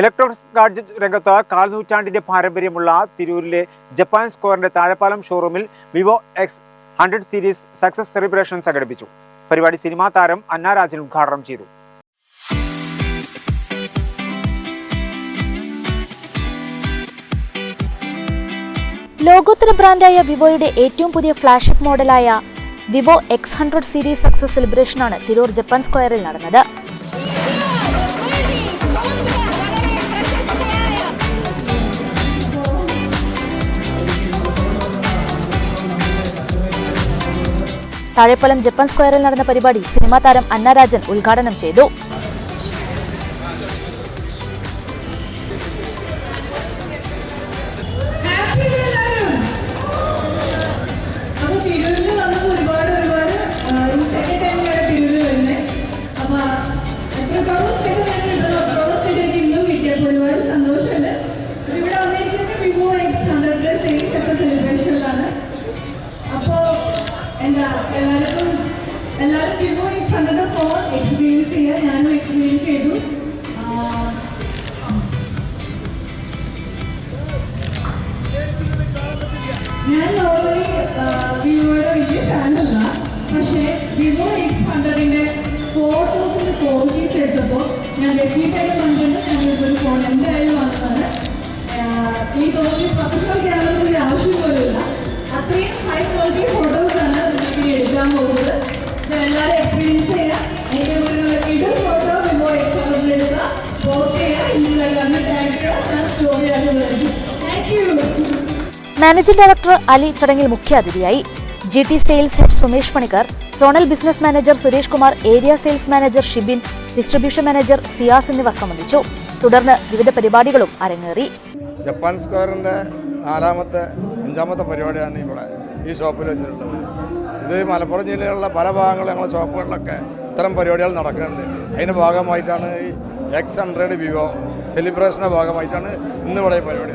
Electronics gadget രംഗത്ത് കാൽനൂറ്റാണ്ടിന്റെ പാരമ്പര്യമുള്ള തിരൂരിലെ ജപ്പാൻ സ്ക്വയറിന്റെ താഴെപ്പാലം ഷോറൂമിൽ Vivo X hundred series success celebration സംഘടിപ്പിച്ചു. പരിപാടി സിനിമാ താരം അന്നാരാജൻ ഉദ്ഘാടനം ചെയ്തു. ലോകോത്തര ബ്രാൻഡായ വിവോയുടെ ഏറ്റവും പുതിയ flagship മോഡലായ Vivo X hundred series success സെലിബ്രേഷനാണ് Tirur Japan സ്ക്വയറിൽ നടന്നത്. താഴെപ്പലം ജപ്പാൻ സ്ക്വയറിൽ നടന്ന പരിപാടി സിനിമാ താരം അന്ന രാജൻ ഉദ്ഘാടനം ചെയ്തു. വിവോയുടെ വലിയ ഫാനല്ല പക്ഷേ വിവോ എക്സ് ഹൺഡ്രഡിന്റെ ഫോട്ടോസിന്റെ ക്വാളിറ്റീസ് എടുത്തപ്പോൾ ഞാൻ ഡെഫിനറ്റായിട്ട് കണ്ടിട്ട് ഞാൻ ഒരു ഫോൺ എന്തായാലും വാങ്ങുന്നത് ഈ തോന്നി പ്രൊഫഷണൽ ക്യാമറയുടെ മാനേജിംഗ് ഡയറക്ടർ അലി ചടങ്ങിൽ മുഖ്യാതിഥിയായി G T sales head Sumesh Panicker zonal business manager Suresh Kumar area sales manager Shibin distribution manager Siyas എന്നിവർ സംബന്ധിച്ചു. തുടർന്ന് വിവിധ പരിപാടികളും അരങ്ങേറി. ജപ്പാൻ സ്ക്വയറിന്റെ നാലാമത്തെ അഞ്ചാമത്തെ പരിപാടിയാണ് ഇവിടെ ഈ ഷോപ്പിൽ വെച്ചിട്ടുള്ളത്. ഇത് മലപ്പുറം ജില്ലയിലുള്ള പല ഭാഗങ്ങളിലും ഞങ്ങളുടെ ഷോപ്പുകളിലൊക്കെ ഇത്തരം പരിപാടികൾ നടക്കുന്നുണ്ട്. അതിന്റെ ഭാഗമായിട്ടാണ് ഈ എക്സ് ഹൺഡ്രഡ് വിവോ സെലിബ്രേഷന്റെ ഭാഗമായിട്ടാണ് ഇന്നിവിടെ പരിപാടി